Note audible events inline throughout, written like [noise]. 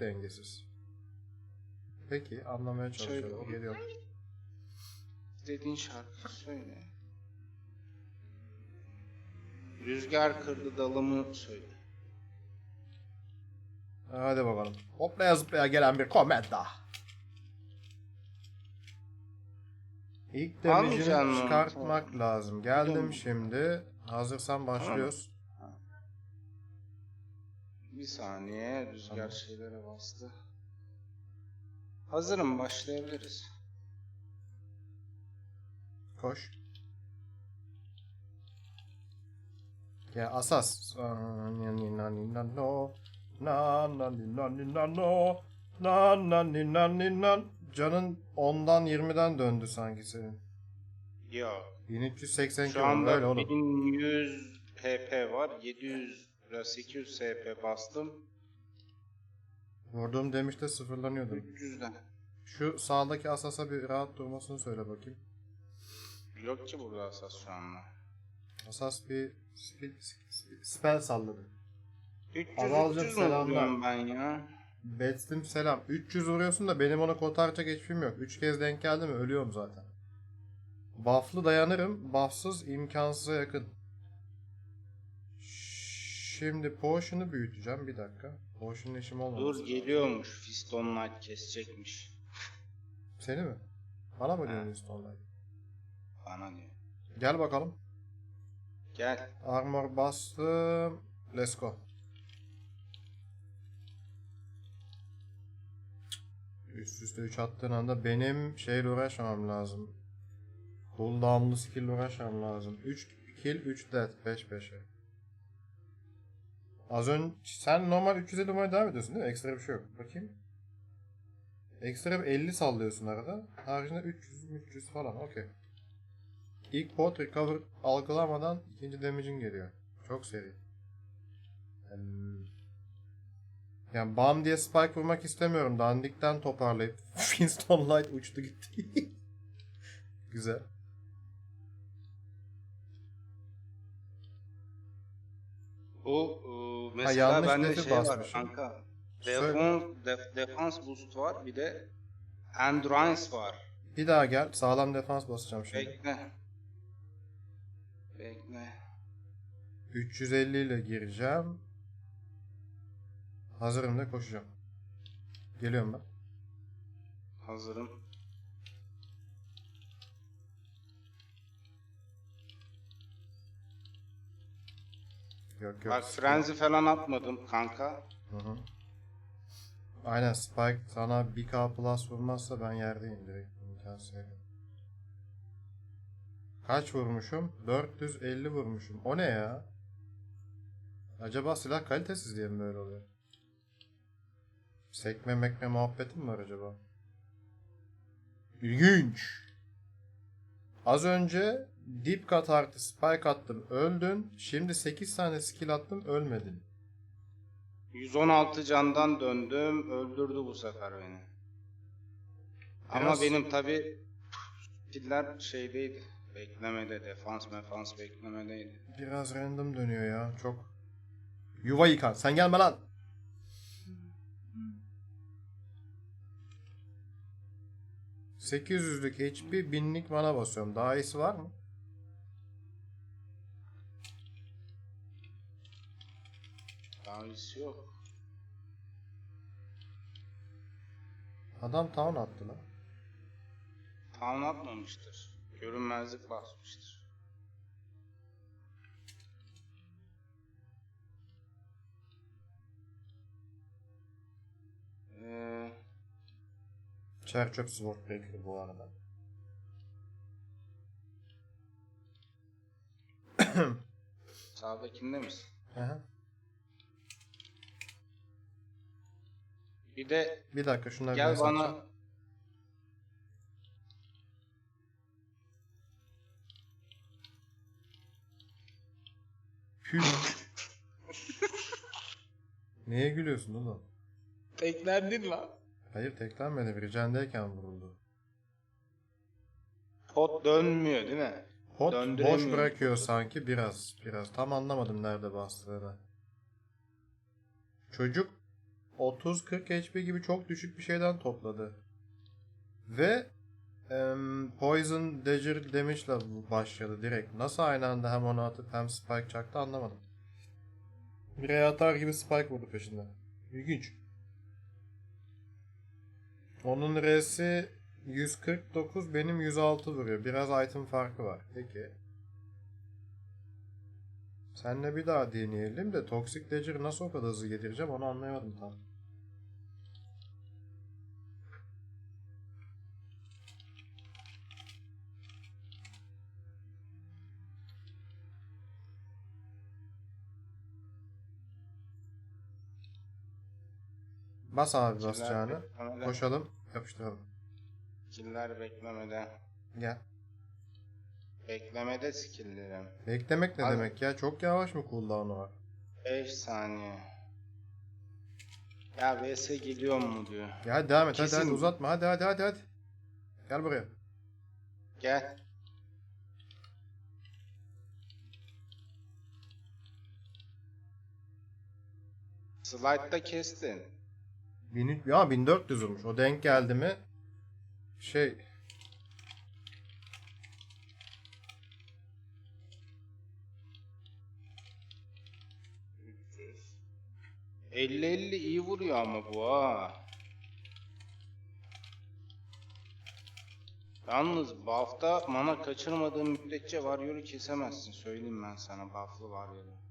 dengesiz. Peki anlamaya çalışıyorum. oğlum. Geliyorum. Dediğin şarkı söyle. Rüzgar kırdı dalımı söyle. Hadi bakalım. Hoplaya zıplaya gelen bir kometa. İlk mı? çıkartmak lazım. Geldim Tamam. şimdi. Hazırsan başlıyoruz. Bir saniye rüzgar şeylere bastı. Hazırım başlayabiliriz. Koş. Ya asas. Na na no. Na na na no. Na na na. Canın 10'dan 20'den döndü sanki senin. Yok. 1380 Şu kilo böyle oğlum. 1100 pp var. 700 ile 800 sp bastım. Vurduğum demişte sıfırlanıyordu. 300'den. Şu sağdaki asasa bir rahat durmasını söyle bakayım. Yok ki burada asas şu anda. Asas bir spell, spell, spell salladı. 300 Alalcım, 300 mu selamlar. ben ya? Betstim selam. 300 vuruyorsun da benim onu kotaracak hiçbirim yok. 3 kez denk geldi mi ölüyorum zaten. Buff'lı dayanırım. Buff'sız imkansıza yakın. Şimdi potion'u büyüteceğim. Bir dakika. Potion işim olmadı. Dur geliyormuş. Fiston Knight kesecekmiş. Seni mi? Bana mı diyorsun Stone'dan? Bana diyor. Gel bakalım. Gel. Armor bastım. Let's go. Üst üste 3 attığın anda benim şeyle uğraşmamam lazım. Cooldown'lu skill uğraşmam lazım. 3 kill 3 death 5 5'e. Az önce sen normal 350 numara devam ediyorsun değil mi? Ekstra bir şey yok. Bakayım. Ekstra bir 50 sallıyorsun arada. Haricinde 300 300 falan. Okey. İlk pot recover algılamadan ikinci damage'in geliyor. Çok seri. Yani bam diye spike vurmak istemiyorum. Dandikten toparlayıp [laughs] Finston Light uçtu gitti. [laughs] Güzel. Bu e, mesela yanlış bende defi şey var basmışım. kanka. Söyle. Defon, def, defans boost var bir de endurance var. Bir daha gel. Sağlam defans basacağım şimdi. Bekle. Bekle. 350 ile gireceğim. Hazırım da koşacağım. Geliyorum ben. Hazırım. Yok yok. Bak frenzy falan atmadım kanka. Hı hı. Aynen Spike sana 1k plus vurmazsa ben yerdeyim direkt. İmkansız. Kaç vurmuşum? 450 vurmuşum. O ne ya? Acaba silah kalitesiz diye mi böyle oluyor? Sekme mekme muhabbeti mi var acaba? İlginç. Az önce dip cut artı spike attım öldün. Şimdi 8 tane skill attım ölmedin. 116 candan döndüm. Öldürdü bu sefer beni. Ama Biraz- benim tabi skiller şeydeydi. Beklemede, defans mefans beklemedeydi. Biraz random dönüyor ya. Çok. Yuva yıkan. Sen gelme lan. ...800'lük HP, 1000'lik mana basıyorum. Daha iyisi var mı? İyisi yok. Adam town attı lan. Town atmamıştır. Görünmezlik basmıştır. Ee, Çerçöp Sword Breaker bu arada. sağdakinde misin? Aha. Bir de Bir dakika şunları gel bir bana. Püh. [laughs] Neye gülüyorsun oğlum? teklendin lan. Hayır teklenmedi. Bir cendeyken vuruldu. Pot dönmüyor değil mi? Hot boş bırakıyor sanki biraz. Biraz. Tam anlamadım nerede bastığını. Çocuk 30-40 HP gibi çok düşük bir şeyden topladı. Ve em, Poison Dagger Damage başladı direkt. Nasıl aynı anda hem onu atıp hem Spike çaktı anlamadım. Bir atar gibi Spike vurdu peşinden. İlginç. Onun R'si 149 benim 106 vuruyor. Biraz item farkı var. Peki. Senle bir daha deneyelim de Toxic Dagger'ı nasıl o kadar hızlı getireceğim onu anlayamadım tam. Bas abi basacağını. beklemede. Koşalım, yapıştıralım. Skiller beklemede. Gel. Beklemede skillerim. Beklemek ne Abi- demek ya? Çok yavaş mı cooldown'u var? 5 saniye. Ya VS geliyor mu diyor. Ya devam et hadi Kesin- hadi uzatma hadi hadi hadi hadi. Gel buraya. Gel. Slide'da kestin. 1000, ya 1400 olmuş. O denk geldi mi? Şey 50-50 iyi vuruyor ama bu ha. Yalnız buff'ta mana kaçırmadığın müddetçe Warrior'u kesemezsin. Söyleyeyim ben sana buff'lı Warrior'u.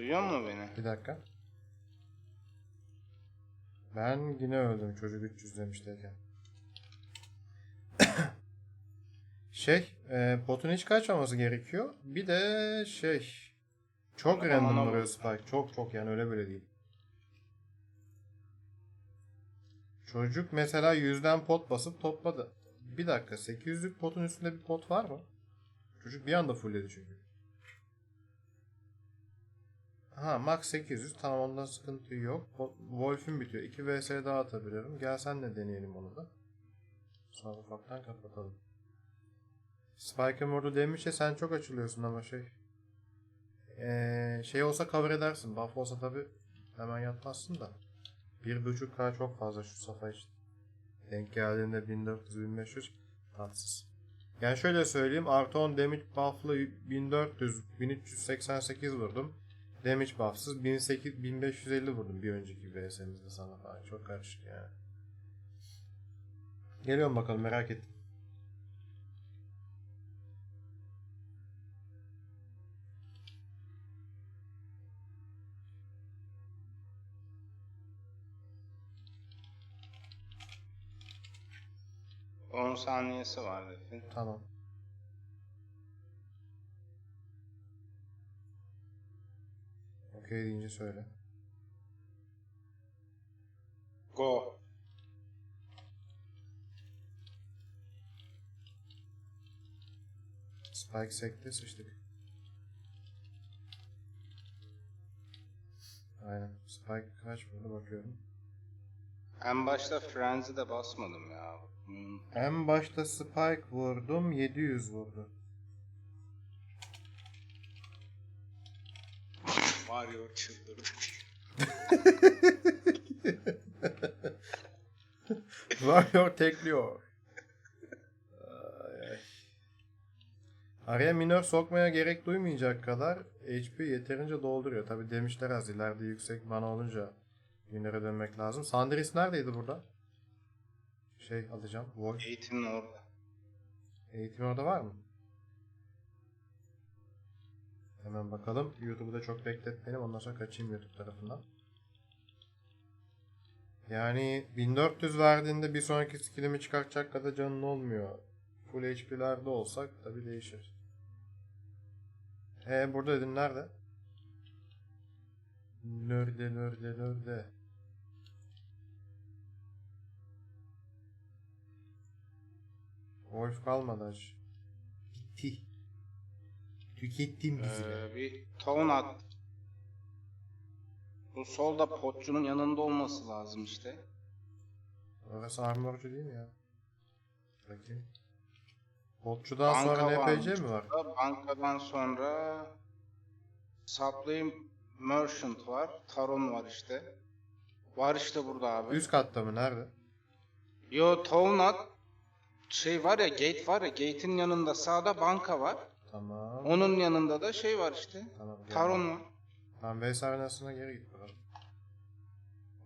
Duyuyor musun beni? bir dakika. Ben yine öldüm çocuk 300 demişteyken. [coughs] şey, e, potun hiç kaçmaması gerekiyor. Bir de şey, çok Ama random vuruyor bak. Spike. Çok çok yani öyle böyle değil. Çocuk mesela yüzden pot basıp topladı. Bir dakika 800'lük potun üstünde bir pot var mı? Çocuk bir anda fullledi çünkü. Ha max 800 tamam ondan sıkıntı yok. Wo- Wolf'ün bitiyor. 2 vs daha atabiliyorum. Gel senle deneyelim onu da. Sonra ufaktan kapatalım. Spike'ın vurdu demişse sen çok açılıyorsun ama şey. Ee, şey olsa cover edersin. Buff olsa tabi hemen yatmazsın da. 1.5k çok fazla şu safa için. Denk geldiğinde 1400-1500 tatsız. Yani şöyle söyleyeyim. Artı 10 damage buff'lı 1400 1388 vurdum. Damage buff'sız 1800 1550 vurdum bir önceki VS'mizde sana falan. Çok karışık yani. Geliyorum bakalım merak ettim. 10 saniyesi var dedin. Tamam. Okey deyince söyle. Go. Spike sekte sıçtık. Aynen. Spike kaç vurdu bakıyorum. En başta Frenzy'de basmadım ya. Hmm. En başta Spike vurdum 700 vurdu. Warrior çıldırdı. [laughs] Warrior tekliyor. Ay, ay. Araya minör sokmaya gerek duymayacak kadar HP yeterince dolduruyor. Tabi demişler az ileride yüksek mana olunca minöre dönmek lazım. Sandris neredeydi burada? Şey alacağım. Voice. Eğitimin orada. Eğitim orada var mı? Hemen bakalım. YouTube'u da çok bekletmeyelim. Ondan sonra kaçayım YouTube tarafından. Yani 1400 verdiğinde bir sonraki skillimi çıkartacak kadar canın olmuyor. Full HP'lerde olsak tabi değişir. He burada dedin nerede? Nerede nerede nerede? Wolf kalmadı aç. Bitti. Tükettim bizi. Ee, bir ton at. Bu solda potçunun yanında olması lazım işte. Orası armorcu değil mi ya? Bakayım. Botçudan Banka sonra varmış NPC mi var? Bankadan sonra Supply Merchant var. Taron var işte. Var işte burada abi. Üst katta mı? Nerede? Yo Tovnat şey var ya gate var ya gate'in yanında sağda banka var. Tamam. Onun yanında da şey var işte. Tamam. Taron var. Tamam Veys arenasına geri git bakalım.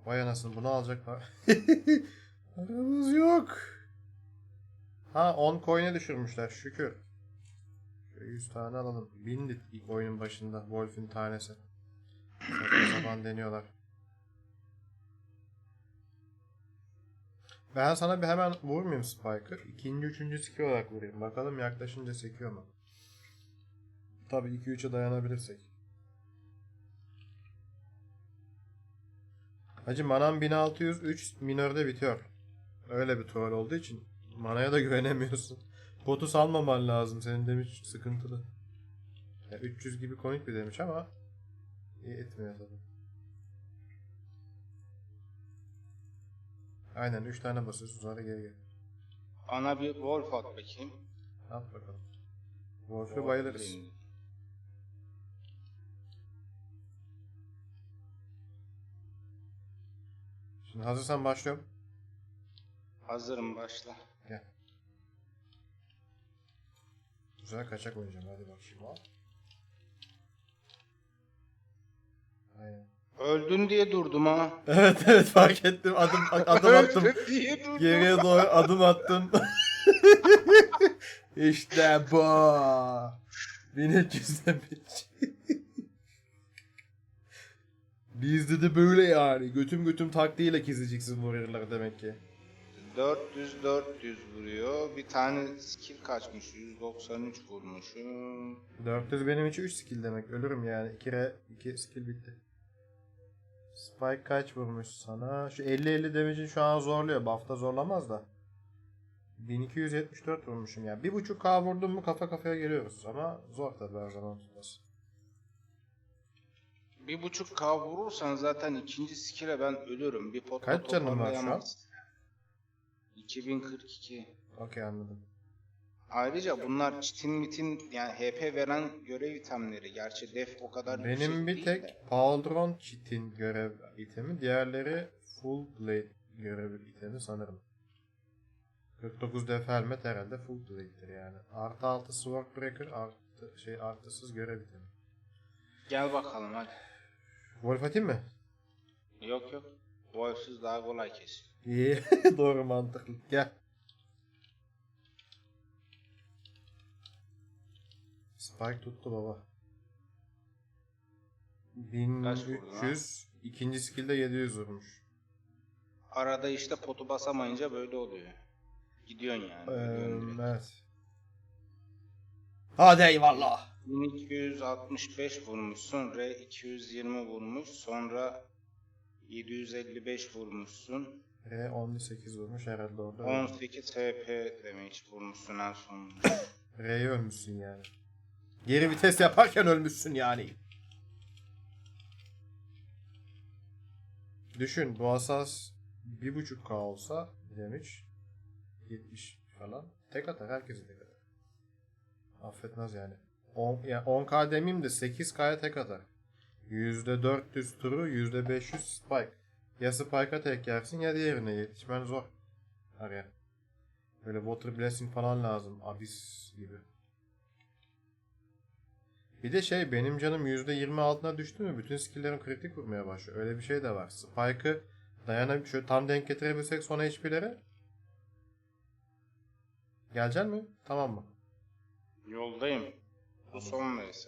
Vay anasını bunu alacaklar. [laughs] Paramız yok. Ha 10 coin'e düşürmüşler şükür. Şöyle 100 tane alalım. 1000 lit ilk oyunun başında Wolf'in tanesi. Saçma [laughs] sapan deniyorlar. Ben sana bir hemen vurmayayım Spiker. İkinci, üçüncü skill olarak vurayım. Bakalım yaklaşınca sekiyor mu? Tabii 2-3'e dayanabilirsek. Hacı manam 1603 minörde bitiyor. Öyle bir troll olduğu için manaya da güvenemiyorsun. Botu salmaman lazım senin demiş sıkıntılı. Ya 300 gibi komik bir demiş ama iyi etmiyor tabii. Aynen 3 tane basıyorsun sonra geri gel. Bana bir Wolf at bakayım. At bakalım. Wolf'e bayılırız. Şimdi hazırsan başlıyorum. Hazırım başla. Güzel kaçak oynayacağım hadi bakayım al. Aynen. Öldün diye durdum ha. [laughs] Evet evet fark ettim adım [laughs] adım attım. Öldün diye durdum. Geriye doğru adım attım. [laughs] işte bu. 1300 demiş. Bizde de böyle yani. Götüm götüm taktiğiyle keseceksin warrior'ları demek ki. 400 400 vuruyor. Bir tane skill kaçmış. 193 vurmuşum. 400 benim için 3 skill demek. Ölürüm yani. 2 re 2 skill bitti. Spike kaç vurmuş sana? Şu 50-50 damage'in şu an zorluyor. Buff'ta zorlamaz da. 1274 vurmuşum yani. 1.5k vurdum mu kafa kafaya geliyoruz. Ama zor tabii her zaman tutması. Bir buçuk K vurursan zaten ikinci skill'e ben ölürüm. Bir pot Kaç canın var şu an? toparlayamaz. 2042. Okey anladım. Ayrıca bunlar çitin mitin yani HP veren görev itemleri. Gerçi def o kadar Benim yüksek bir değil tek de. Pauldron Cheat'in görev itemi. Diğerleri Full Blade görev itemi sanırım. 49 def helmet herhalde Full Blade'dir yani. Artı 6 Swordbreaker artı şey artısız görev itemi. Gel bakalım hadi. Wolf atayım mı? Yok yok. Wolf'suz daha kolay kesiyor. İyi. [laughs] Doğru mantıklı. Gel. Spike tuttu baba. Kaç vurdu lan? 1300. ikinci skill'de 700 vurmuş. Arada işte potu basamayınca böyle oluyor. Gidiyorsun yani. Ee, gidiyorsun evet. Hadi eyvallah. 1265 vurmuşsun. R 220 vurmuş. Sonra 755 vurmuşsun. R 18 vurmuş herhalde orada. 18 HP damage vurmuşsun en son. R'ye ölmüşsün yani. Geri vites yaparken ölmüşsün yani. Düşün bu asas 1.5k olsa demiş 70 falan tek atar herkese tek atar. Affetmez yani. 10, yani 10k demeyeyim de 8k'ya tek atar. %400 turu %500 spike. Ya spike'a tek yersin ya diğerine yetişmen zor. Araya. Böyle water blessing falan lazım. Abyss gibi. Bir de şey benim canım %20 altına düştü mü bütün skill'lerim kritik vurmaya başlıyor. Öyle bir şey de var. Spike'ı dayanabilir şöyle tam denk getirebilsek son HP'lere. Gelecek mi? Tamam mı? Yoldayım. Bu son vs.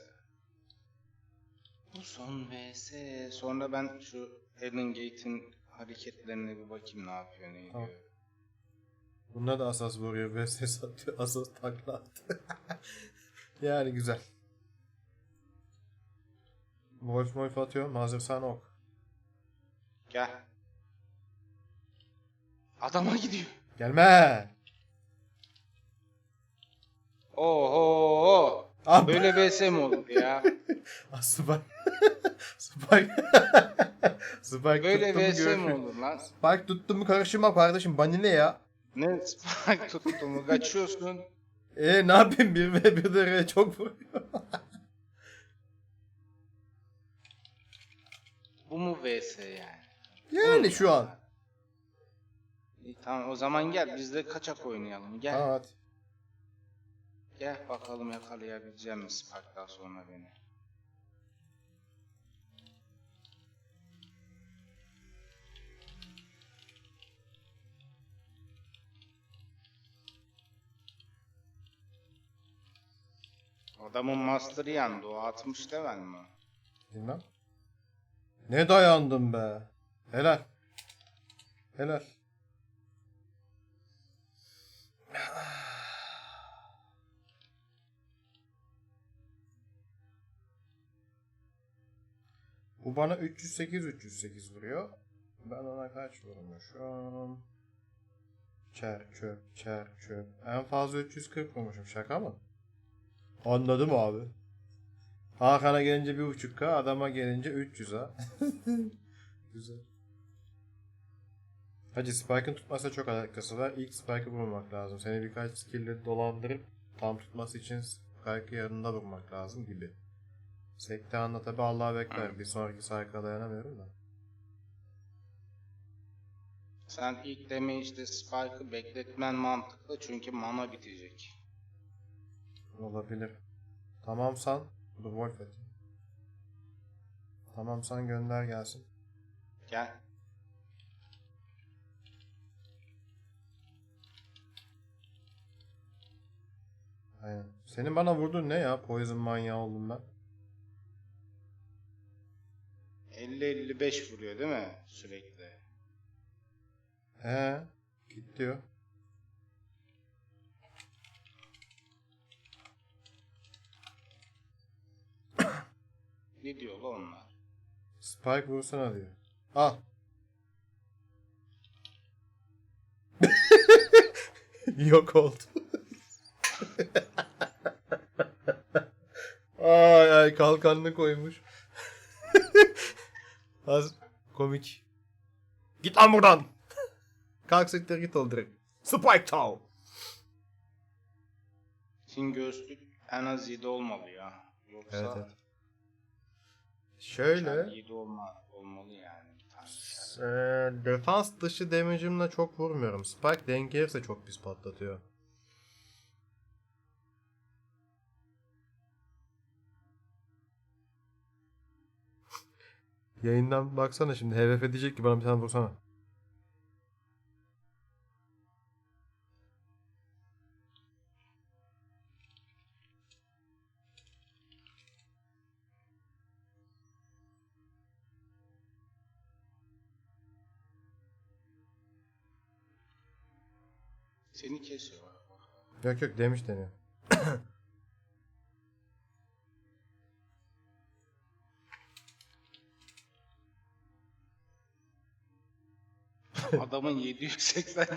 Bu son vs. Sonra ben şu Ellen Gate'in hareketlerine bir bakayım ne yapıyor ne ediyor. Tamam. Bunda da asas vuruyor ve ses atıyor. Asas takla attı. [laughs] yani güzel. Wolf Wolf atıyor. Hazırsan ok. Gel. Adama gidiyor. Gelme. Oho. Abi. Böyle mi olur ya? Spike. Spike. Spike Böyle vs mi olur lan? Spike tuttu mu karışma kardeşim. Bana ne ya? Ne spike tuttu mu? Kaçıyorsun. E ne yapayım? Bir ve bir de R çok vuruyor. [laughs] Bu mu vs yani? Yani şu an. İyi, tamam o zaman gel biz de kaçak oynayalım. Gel. Hadi. Gel bakalım yakalayabileceğim mi Spike'dan sonra beni. Adamın master'ı yandı o 60 level mi? Bilmem. Ne dayandım be. Helal. Helal. Bu bana 308 308 vuruyor. Ben ona kaç vurmuşum? Çer çöp çer çöp. En fazla 340 vurmuşum. Şaka mı? Anladım abi. Hakan'a gelince 1.5K, adama gelince 300 ha. [laughs] Güzel. Hacı Spike'ın tutmasıyla çok alakası var. İlk Spike'ı vurmak lazım. Seni birkaç skill'le dolandırıp tam tutması için Spike'ı yanında vurmak lazım gibi. Sekte anla tabi Allah'a bekler. Bir sonraki cycle'a dayanamıyorum da. Sen ilk damage'de Spike'ı bekletmen mantıklı çünkü mana bitecek. Olabilir. Tamamsan dur Wolf et. Tamamsan gönder gelsin. Gel. Aynen. Senin bana vurduğun ne ya? Poison manyağı oldum ben. 50-55 vuruyor değil mi sürekli? He, git diyor. [coughs] Ne diyor lan onlar? Spike vursana diyor. Al. [laughs] Yok oldu. [laughs] ay ay kalkanını koymuş. [laughs] Az komik. Git lan buradan. [laughs] Kalk siktir git ol direkt. Spike Town. Şimdi göğüslük en az 7 olmalı ya. Yoksa Evet evet. Şöyle. 7 olma, olmalı yani. bir tane. Ee, defans dışı damage'ımla çok vurmuyorum. Spike denk gelirse çok pis patlatıyor. Yayından baksana şimdi HVF diyecek ki bana bir tane vursana. Seni kesiyor. Yok yok demiş deniyor. Adamın 780 canı